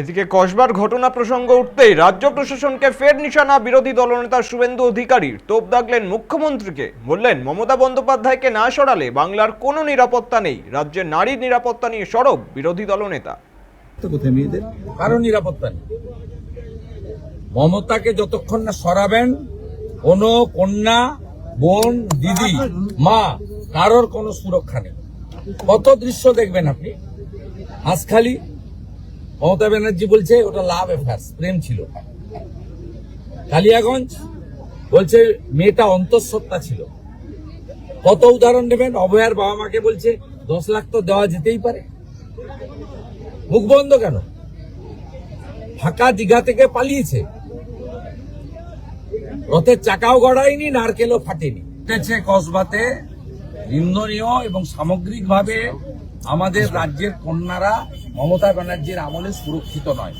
এদিকে কসবার ঘটনা প্রসঙ্গ উঠতেই রাজ্য প্রশাসনকে ফের নিশানা বিরোধী দলনেতা শুভেন্দু অধিকারীর। তোপ দাগলেন মুখ্যমন্ত্রীকে। বললেন, মমতা বন্দ্যোপাধ্যায়কে না সরালে বাংলার কোনো নিরাপত্তা নেই। রাজ্যের নারীর নিরাপত্তা নিয়ে সরব বিরোধী দলনেতা। কারও নিরাপত্তা নেই। মমতাকে যতক্ষণ না সরাবেন, কোন কন্যা, বোন, দিদি, মা, কারোর কোনো সুরক্ষা নেই। কত দৃশ্য দেখবেন আপনি? হাঁসখালি মমতা ব্যানার্জি বলছে ওটা লাভ অ্যাফেয়ার্স প্রেম ছিল কালিয়াগঞ্জ বলছে মেয়েটা অন্তঃসত্ত্বা ছিল। কত উদাহরণ নেবেন অভয়ার বাবা মাকে বলছে, দশ লাখ তো দেওয়া যেতেই পারে। মুখ বন্ধ কেন? ফাঁকা দিঘা থেকে পালিয়েছে। রথের চাকাও গড়ায়নি, নারকেলও ফাটেনি। কসবাতে। নিন্দনীয় এবং সামগ্রিকভাবে আমাদের রাজ্যের কন্যারা মমতা ব্যানার্জির আমলে সুরক্ষিত নয়।